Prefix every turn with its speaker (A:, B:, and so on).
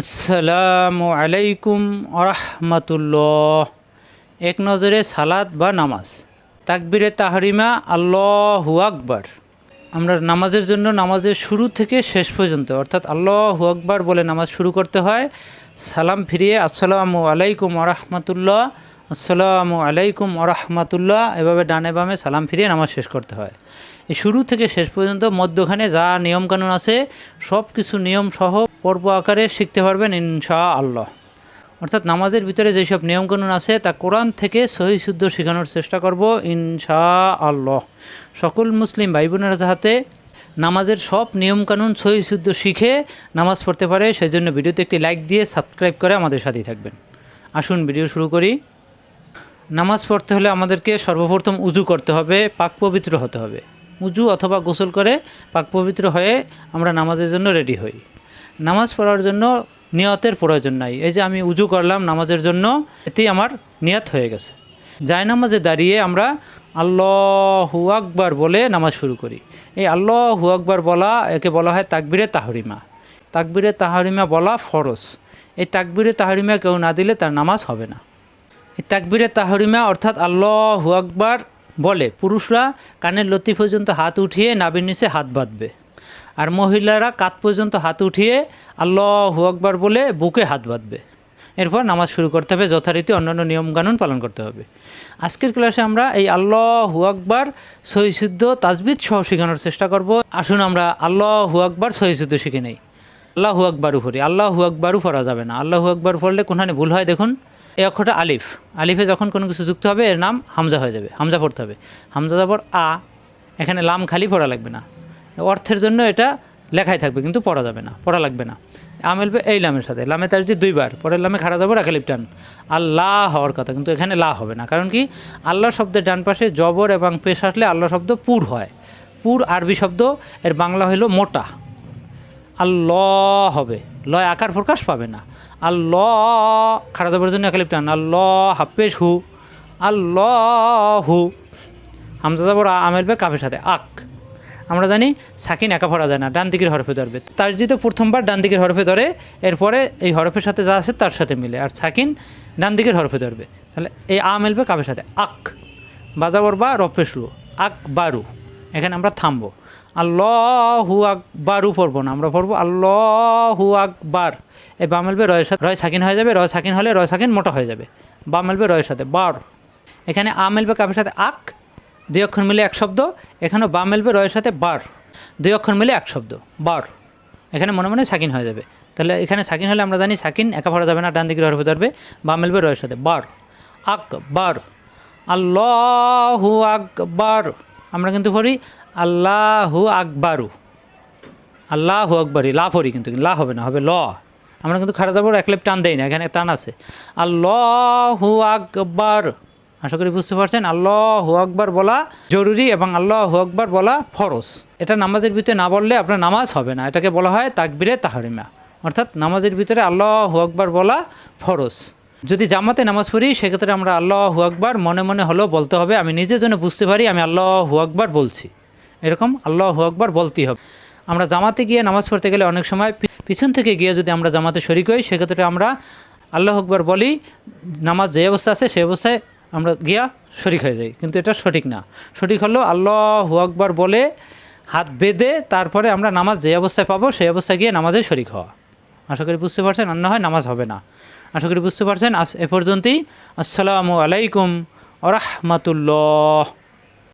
A: আসসালামু আলাইকুম আরহামাতুল্লাহ এক নজরে সালাদ বা নামাজ। তাকবিরে তাহরিমা, আল্লাহু আকবার। আমরা নামাজের জন্য নামাজের শুরু থেকে শেষ পর্যন্ত, অর্থাৎ আল্লাহু আকবার বলে নামাজ শুরু করতে হয়, সালাম ফিরিয়ে আসসালামু আলাইকুম আরহামাতুল্লাহ আসসালামু আলাইকুম আরহামাতুল্লাহ এভাবে ডানে বামে সালাম ফিরিয়ে নামাজ শেষ করতে হয়। এই শুরু থেকে শেষ পর্যন্ত মধ্যখানে যা নিয়মকানুন আছে সব কিছু নিয়ম সহ পর্ব আকারে শিখতে পারবেন ইনশা আল্লাহ অর্থাৎ নামাজের ভিতরে যেসব নিয়মকানুন আছে, তা কোরআন থেকে সহি শুদ্ধ শেখানোর চেষ্টা করব ইনশা আল্লাহ সকল মুসলিম ভাই বোনেরা যাহাতে নামাজের সব নিয়মকানুন সহি শুদ্ধ শিখে নামাজ পড়তে পারে সেই জন্য ভিডিওতে একটি লাইক দিয়ে সাবস্ক্রাইব করে আমাদের সাথেই থাকবেন। আসুন ভিডিও শুরু করি। নামাজ পড়তে হলে আমাদেরকে সর্বপ্রথম উজু করতে হবে, পাক পবিত্র হতে হবে। উজু অথবা গোসল করে পাক পবিত্র হয়ে আমরা নামাজের জন্য রেডি হই। নামাজ পড়ার জন্য নিয়তের প্রয়োজন নাই। এই যে আমি উজু করলাম নামাজের জন্য এতেই আমার নিয়ত হয়ে গেছে। যাই নামাজে দাঁড়িয়ে আমরা আল্লাহু আকবার বলে নামাজ শুরু করি। এই আল্লাহু আকবার বলা, একে বলা হয় তাকবিরে তাহরিমা। তাকবিরে তাহরিমা বলা ফরজ। এই তাকবিরে তাহরিমা কেউ না দিলে তার নামাজ হবে না। এই তাকবিরে তাহরিমা অর্থাৎ আল্লাহ আকবার বলে, পুরুষরা কানের লতি পর্যন্ত হাত উঠিয়ে নাবির নিচে হাত বাঁধবে। আর মহিলারা কাত পর্যন্ত হাত উঠিয়ে আল্লাহ আকবার বলে বুকে হাত বাঁধবে। এরপর নামাজ শুরু করতে হবে, যথারীতি অন্যান্য নিয়মকানুন পালন করতে হবে। আজকের ক্লাসে আমরা এই আল্লাহ আকবার সহিশুদ্ধ তাজবিদ সহ শেখানোর চেষ্টা করব। আসুন আমরা আল্লাহ আকবার সহিশুদ্ধ শিখে নেই। আল্লাহু আকবারু পড়ি আল্লাহু আকবারু পড়া যাবে না। আল্লাহু আকবার পড়লে কোনখানে ভুল হয় দেখুন? এই অক্ষরটা আলিফ। আলিফে যখন কোনো কিছু যুক্ত হবে, এর নাম হামজা হয়ে যাবে, হামজা পড়তে হবে। হামজা যাবর আ, এখানে লাম খালি পড়া লাগবে না। অর্থের জন্য এটা লেখাই থাকবে, কিন্তু পড়া যাবে না, পড়া লাগবে না। আমেলবে এই লামের সাথে। লামে তার যদি দুইবার, পরের লামে খাড়া যাব একালিপ টান আল্লাহ হওয়ার কথা, কিন্তু এখানে লা হবে না। কারণ কি? আল্লাহ শব্দের ডান পাশে জবর এবং পেশ আসলে আল্লাহ শব্দ পুর হয়। পুর আরবি শব্দ, এর বাংলা হলো মোটা। আল্লাহ হবে। লয় আকার প্রকাশ পাবে না। আল্লাহ খারাপ যাবার জন্য একালিপ টান আল্লাহ হাফেজ হু আল্লাহ হু। হামজা যাবর আমেলবে কাফের সাথে। আক। আমরা জানি সাকিন একা পড়া যায় না, ডান দিকের হরফে ধরবে। তার যদি প্রথমবার ডান দিকের হরফে ধরে, এরপরে এই হরফের সাথে যা আছে তার সাথে মিলে। আর সাকিন ডান দিকের হরফে ধরবে। তাহলে এই আ মেলবে কাপের সাথে। আক, বাজাবর বা রফেশ রু আক বারু এখানে আমরা থামবো। আল্লাহু আকবারু পড়ব না, আমরা পড়ব আল্লাহু আকবার। এই বা মেলবে রয়ের সাথে রয় সাকিন হয়ে যাবে, রয় সাকিন হলে রয় সাকিন মোটা হয়ে যাবে। বা মেলবে রয়ের সাথে। বার। এখানে আ মেলবে কাফের সাথে আক দুই অক্ষর মিলে এক শব্দ, এখানেও বা মেলবে, রয়ের সাথে বার। দুই অক্ষর মিলে এক শব্দ, বার। এখানে মনে মনে সাকিন হয়ে যাবে। তাহলে এখানে সাকিন হলে আমরা জানি সাকিন একা ভরা যাবে না, ডান দিকের হরফে ধরবে বা মেলবে রয়ের সাথে বার। আক বার আল্লাহু আকবার। আমরা কিন্তু পড়ি আল্লাহু আকবারু। আল্লাহু আকবরই, লা পড়ি কিন্তু লা হবে না, হবে ল। আমরা কিন্তু খারাপ যাব, এক লেপ টান দেই না, এখানে টান আছে। আল্লাহু আকবার। আশা করি বুঝতে পারছেন, আল্লাহ আকবার বলা জরুরি এবং আল্লাহ আকবার বলা ফরজ। এটা নামাজের ভিতরে না বললে আপনার নামাজ হবে না। এটাকে বলা হয় তাকবিরে তাহারিমা। অর্থাৎ নামাজের ভিতরে আল্লাহ আকবার বলা ফরজ। যদি জামাতে নামাজ পড়ি, সেক্ষেত্রে আমরা আল্লাহ আকবার মনে মনে হলেও বলতে হবে, আমি নিজের জন্য বুঝতে পারি, আমি আল্লাহ আকবার বলছি। এরকম আল্লাহ আকবার বলতেই হবে। আমরা জামাতে গিয়ে নামাজ পড়তে গেলে অনেক সময় পিছন থেকে গিয়ে যদি আমরা জামাতে শরিক হই, সেক্ষেত্রে আমরা আল্লাহ আকবার বলি, নামাজ যে অবস্থা আছে সেই অবস্থায় আমরা গিয়া শরিক হয়ে যাই, কিন্তু এটা সঠিক না। সঠিক হলো আল্লাহ আকবার বলে হাত বেঁধে তারপরে আমরা নামাজ যে অবস্থায় পাবো সেই অবস্থায় গিয়ে নামাজে শরিক হওয়া। আশা করি বুঝতে পারছেন, আর না হয় নামাজ হবে না। আশা করি বুঝতে পারছেন আস এ পর্যন্তই। আসসালামু আলাইকুম আরহামাতুল্লাহ